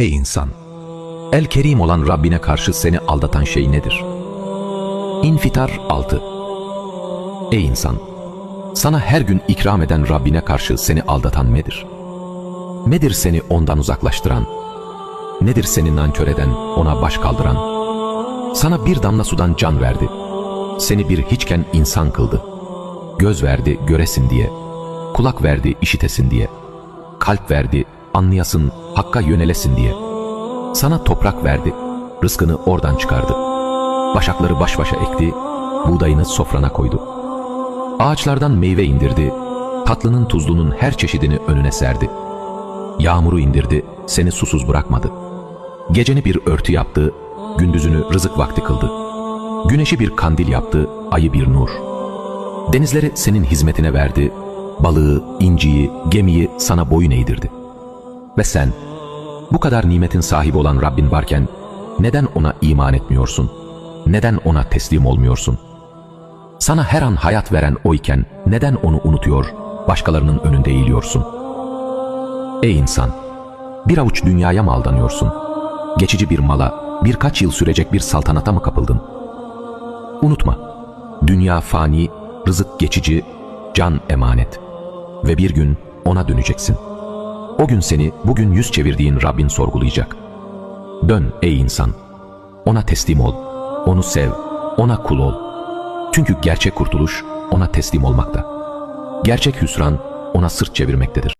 Ey insan! El Kerim olan Rabbine karşı seni aldatan şey nedir? İnfitar 6 Ey insan! Sana her gün ikram eden Rabbine karşı seni aldatan nedir? Nedir seni ondan uzaklaştıran? Nedir seni nankör eden, ona baş kaldıran? Sana bir damla sudan can verdi. Seni bir hiçken insan kıldı. Göz verdi göresin diye. Kulak verdi işitesin diye. Kalp verdi anlayasın, hakka yönelesin diye. Sana toprak verdi, rızkını oradan çıkardı. Başakları baş başa ekti, buğdayını sofrana koydu. Ağaçlardan meyve indirdi, tatlının tuzlunun her çeşidini önüne serdi. Yağmuru indirdi, seni susuz bırakmadı. Geceni bir örtü yaptı, gündüzünü rızık vakti kıldı. Güneşi bir kandil yaptı, ayı bir nur. Denizleri senin hizmetine verdi, balığı, inciyi, gemiyi sana boyun eğdirdi. Ve sen, bu kadar nimetin sahibi olan Rabbin varken, neden ona iman etmiyorsun? Neden ona teslim olmuyorsun? Sana her an hayat veren o iken, neden onu unutuyor, başkalarının önünde eğiliyorsun? Ey insan! Bir avuç dünyaya mı aldanıyorsun? Geçici bir mala, birkaç yıl sürecek bir saltanata mı kapıldın? Unutma, dünya fani, rızık geçici, can emanet. Ve bir gün ona döneceksin. O gün seni bugün yüz çevirdiğin Rabbin sorgulayacak. Dön ey insan, ona teslim ol, onu sev, ona kul ol. Çünkü gerçek kurtuluş ona teslim olmakta. Gerçek hüsran ona sırt çevirmektedir.